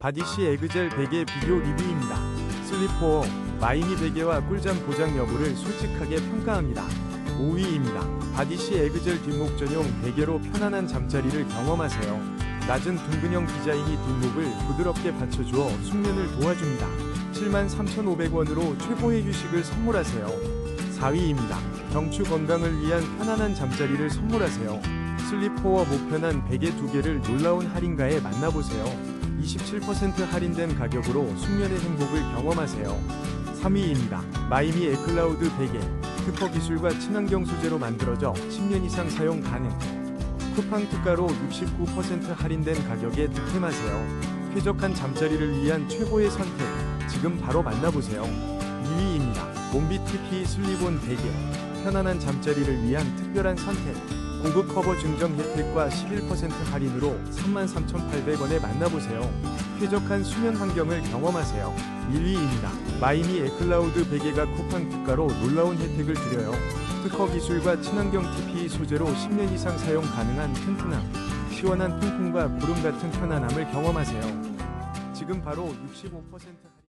바디시 에그젤 베개 비교 리뷰입니다. 슬리퍼 마이미 베개와 꿀잠 보장 여부를 솔직하게 평가합니다. 5위입니다. 바디시 에그젤 뒷목 전용 베개로 편안한 잠자리를 경험하세요. 낮은 둥근형 디자인이 뒷목을 부드럽게 받쳐주어 숙면을 도와줍니다. 73,500원으로 최고의 휴식을 선물하세요. 4위입니다. 경추 건강을 위한 편안한 잠자리를 선물하세요. 슬리퍼와 목편한 베개 두 개를 놀라운 할인가에 만나보세요. 27% 할인된 가격으로 숙면의 행복을 경험하세요. 3위입니다. 마이미 에클라우드 베개. 특허 기술과 친환경 소재로 만들어져 10년 이상 사용 가능. 쿠팡 특가로 69% 할인된 가격에 득템하세요. 쾌적한 잠자리를 위한 최고의 선택. 지금 바로 만나보세요. 2위 몽비 TP 슬리본 베개. 편안한 잠자리를 위한 특별한 선택. 고급 커버 증정 혜택과 11% 할인으로 33,800원에 만나보세요. 쾌적한 수면 환경을 경험하세요. 1위입니다. 마이미 에클라우드 베개가 쿠팡 특가로 놀라운 혜택을 드려요. 특허 기술과 친환경 TPE 소재로 10년 이상 사용 가능한 튼튼함, 시원한 통풍과 구름 같은 편안함을 경험하세요. 지금 바로 65%